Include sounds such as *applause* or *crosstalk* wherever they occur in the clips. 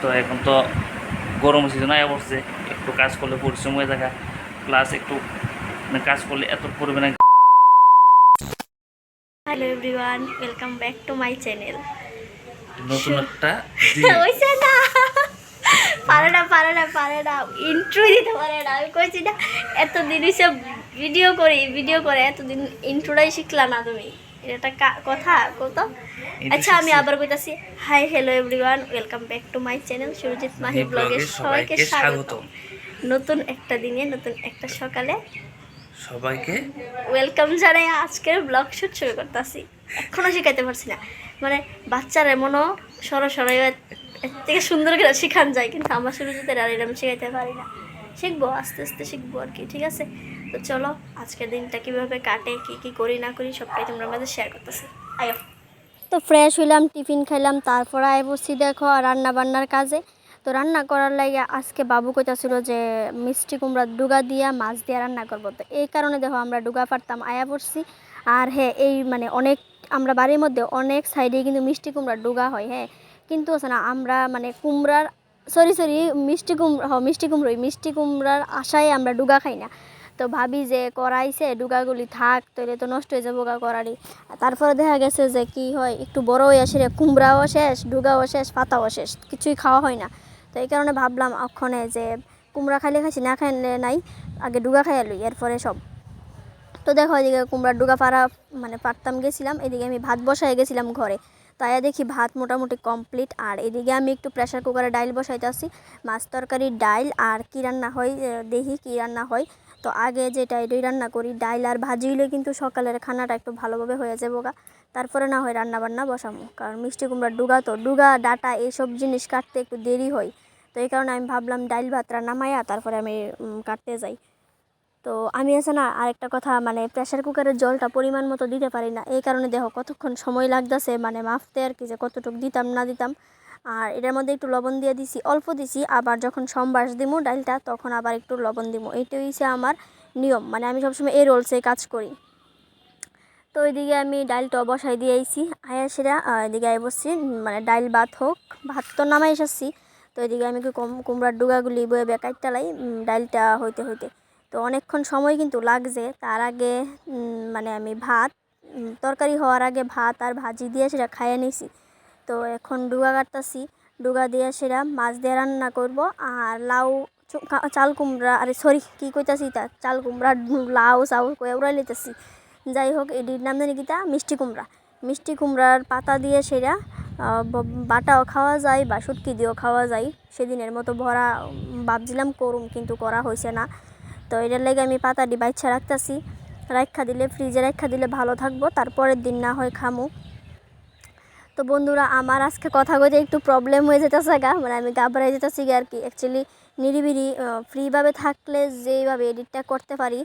তো এখন তো গরম সিজন আয়া পড়ছে একটু কাজ করলে পরিশ্রম হয়ে থাকা প্লাস একটু মানে কাজ করলে এত পরিমাণে hello everyone welcome back to my channel নতুন একটা *laughs* ওইসে না। পারে না পারে না পারে না। ইন্ট্রো দিতে পারে না। আমি কইছি না এতদিন এসে ভিডিও করি ভিডিও করে এতদিন ইন্ট্রোটাই শিখলা না তুমি। এটা কথা কত আচ্ছা আমি আবার কইতাছি hi hello everyone welcome back to my channel Surajit Mahi ব্লগে সবাইকে স্বাগত। নতুন একটা দিনে নতুন একটা সকালে সবাইকে ওয়েলকাম জানাই আজকের ব্লগ শুট শুরু করতেছি। এখনও শিখাইতে পারছি না। মানে বাচ্চার এমনও সরো সরো এর থেকে সুন্দর করে শেখান যায় কিন্তু আমার শুরুতে আর এরকম শেখাইতে পারি না। শিখব আস্তে আস্তে শিখব আর কি ঠিক আছে? তো চলো, আজকের দিনটা কীভাবে কাটে, কি কি করি, না করি, সবটাই তোমরা আমাদের শেয়ার করতেছি। আয়ো। তো ফ্রেশ হইলাম, টিফিন খাইলাম, তারপর আয় বসছি দেখো রান্না বান্নার কাজে। তো রান্না করার লাগে আজকে বাবু কইতাছিল যে, মিষ্টি কুমড়ার ডুগা দিয়া মাছ দিয়া রান্না করব। তো এই কারণে দেখো আমরা ডুগা পারতাম আয়া পড়ছি আর হ্যাঁ এই মানে অনেক, আমরা বাড়ির মধ্যে অনেক সাইডে কিন্তু মিষ্টি কুমড়ার ডুগা হয় হ্যাঁ। কিন্তু না, আমরা মানে কুমড়ার সরি সরি মিষ্টি কুমড়া, হ, মিষ্টি কুমড়োই মিষ্টি কুমড়ার আশায় আমরা ডুগা খাই না। তো ভাবি যে করাইছে ডুগাগুলি থাক তাহলে তো নষ্ট হয়ে যাব গা করারই তারপরে দেখা গেছে যে কি হয় একটু বড় হয়ে আসে রে, কুমড়াও শেষ ডুগাও শেষ পাতাও শেষ কিছুই খাওয়া হয় না। তো এই কারণে ভাবলাম অক্ষণে যে কুমড়া খাইলে খাইছি না খাইলে নাই আগে ডুগা খাইয়া লই এরপরে সব। তো দেখো এদিকে কুমড়ার ডুগা পাড়া মানে পারতাম গেছিলাম এদিকে আমি ভাত বসাই গেছিলাম ঘরে। তাই দেখি ভাত মোটামুটি কমপ্লিট আর এদিকে আমি একটু প্রেশার কুকারে ডাইল বসাইতে আসি। মাছ তরকারি ডাইল আর কী রান্না হয় দেখি কী রান্না হয়। তো আগে যেটা এটাই রান্না করি, ডাইল আর ভাজি হলে কিন্তু সকালের খানাটা একটু ভালোভাবে হয়ে যাব গা। তারপরে না হয় রান্না বান্না বসামো, কারণ মিষ্টি কুমড়ার ডুগা তো, ডুগা, ডাটা এইসব জিনিস কাটতে একটু দেরি হয়। তো এই কারণে আমি ভাবলাম ডাইল ভাত রান্না মায়া তারপরে আমি কাটতে যাই। তো আমি আছে না আরেকটা কথা মানে প্রেশার কুকারের জলটা পরিমাণ মতো দিতে পারি না। এই কারণে দেখো কতক্ষণ সময় লাগতেছে মানে মাপতে আর কি যে কতটুকু দিতাম না দিতাম। আর এটার মধ্যে একটু লবণ দিয়ে দিছি, অল্প দিছি, আবার যখন সম্বাস দিমু ডালটা, তখন আবার একটু লবণ দিমু। এইটাই হচ্ছে আমার নিয়ম মানে আমি সবসময় এই রোলসে কাজ করি। তো ওইদিকে আমি ডালটা বসাই দিয়ে আইছি আয়াসিরা এদিকে আই বসছি মানে ডাইল ভাত হোক, ভাত তো নামাই এসেছি তো এদিকে আমি কি কম, কুমড়ার ডুগাগুলি বয়ে বেকাইতালাই ডালটা হইতে হইতে। তো অনেকক্ষণ সময় কিন্তু লাগছে, তার আগে মানে আমি ভাত তরকারি হওয়ার আগে ভাত আর ভাজি দিয়ে সেটা খাইয়ে নিছি। তো এখন ডুগা কাটতাছি। ডুগা দিয়ে সেটা মাছ দিয়ে রান্না করব। আর লাউ চাল কুমড়া, আরে সরি, কী কইতাছি তা চাল কুমড়া, লাউ চাউ কয়ে উড়াই লিতেছি যাই হোক এটির নাম জানি কিতা? মিষ্টি কুমড়া। মিষ্টি কুমড়ার পাতা দিয়ে ব- বাটাও খাওয়া যায় বা শুটকি দিয়েও খাওয়া যায়। সেদিনের মতো ভরা ভাবছিলাম করুম, কিন্তু করা হয়েছে না। তো এটার লাগে আমি পাতাটি বাইচ্ছা রাখতেছি। রাখা দিলে, ফ্রিজে রাখা দিলে ভালো থাকব। তারপরের দিন না হয় খামু। তো বন্ধুরা, আমার আজকে কথা কইতে একটু প্রবলেম হয়ে যেতেছে গা। মানে আমি গাবড়াই যেতেছি গা আর কি অ্যাকচুয়ালি নিরিবিরি ফ্রিভাবে থাকলে যেইভাবে এডিটটা করতে পারি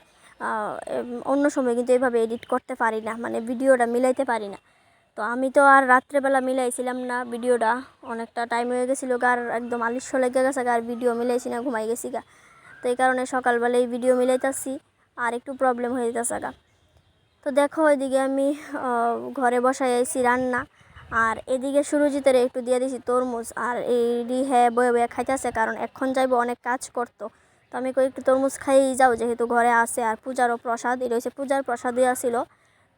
অন্য সময় কিন্তু এইভাবে এডিট করতে পারি না। মানে ভিডিওটা মিলাইতে পারি না। তো আমি তো আর রাত্রেবেলা মিলাইছিলাম না ভিডিওটা। অনেকটা টাইম হয়ে গেছিল গা, আর একদম আলিস্য লেগে গেছে গা, আর ভিডিও মিলাইছি না, ঘুমাই গেছি গা। তো এই কারণে সকালবেলায় ভিডিও মিলাইতেছি, আর একটু প্রবলেম হয়ে যেতেছে গা। তো দেখো, ওইদিকে আমি ঘরে বসাই আইছি রান্না। আর এদিকে সুরজিতের একটু দিয়ে দিছি তরমুজ, আর এই হ্যাঁ বয়ে বয়ে খাইতেছে, কারণ এখন যাইবো অনেক কাজ করতো। তো আমি কই একটু তরমুজ খাইয়েই যাও, যেহেতু ঘরে আসে আর পূজারও প্রসাদ এটা হচ্ছে পূজার প্রসাদই আসিল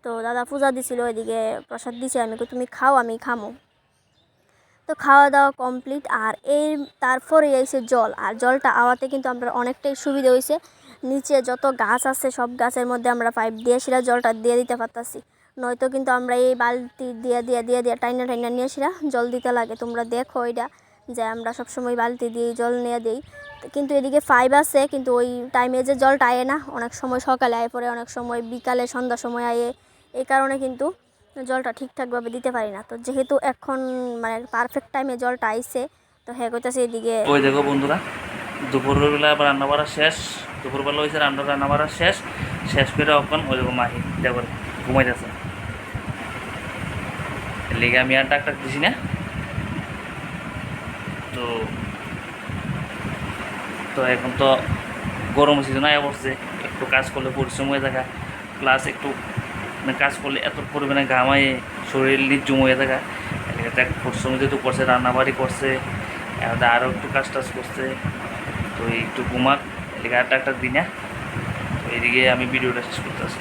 তো দাদা পূজা দিছিল, এদিকে প্রসাদ দিছে, আমি কই তুমি খাও, আমি খামো। তো খাওয়া দাওয়া কমপ্লিট, আর এই তারপরে এসে জল, আর জলটা আওয়াতে কিন্তু আমরা অনেকটাই সুবিধা হয়েছে নিচে যত গাছ আছে, সব গাছের মধ্যে আমরা পাইপ দিয়ে সেটা জলটা দিয়ে দিতে পারতাছি। নয়তো কিন্তু আমরা এই বালতি দিয়ে দিয়ে দিয়ে দিয়ে টাইনা টাইনা নিয়ে সেটা জল দিতে লাগে, তোমরা দেখো এটা, যে আমরা সবসময় বালতি দিয়ে জল নিয়ে দিই। কিন্তু এদিকে ফাইভ আছে, কিন্তু ওই টাইমে যে জলটা আয়ে না, অনেক সময় সকালে আয়, পরে অনেক সময় বিকালে সন্ধ্যার সময় আয়ে। এই কারণে কিন্তু জলটা ঠিকঠাকভাবে দিতে পারি না। তো যেহেতু এখন মানে পারফেক্ট টাইমে জলটা আইছে, তো হ্যাঁ কইতাছে এদিকে ওই দেখো বন্ধুরা, দুপুরবেলা রান্না বাড়া শেষ, দুপুরবেলা হয়েছে রান্না রান্না বাড়া শেষ শেষ করে এখন ওই দেখো মাহি দেখো ঘুমাইতেছে। লেগে আমি আর ডাক্তার দিছি না। তো তো এখন তো গরম সিজন আয়া পড়ছে, একটু কাজ করলে পরিশ্রম হয়ে থাকা প্লাস একটু মানে কাজ করলে এত পরিমাণে ঘামায় শরীর নির্জুম হয়ে থাকা এলাকাতে পরিশ্রম যেহেতু করছে, রান্নাবাড়ি করছে আরও একটু কাজ টাজ করছে, তো একটু ঘুমাক এদিকে আটটা একটা দিনে এদিকে আমি ভিডিওটা শেষ করতে আসি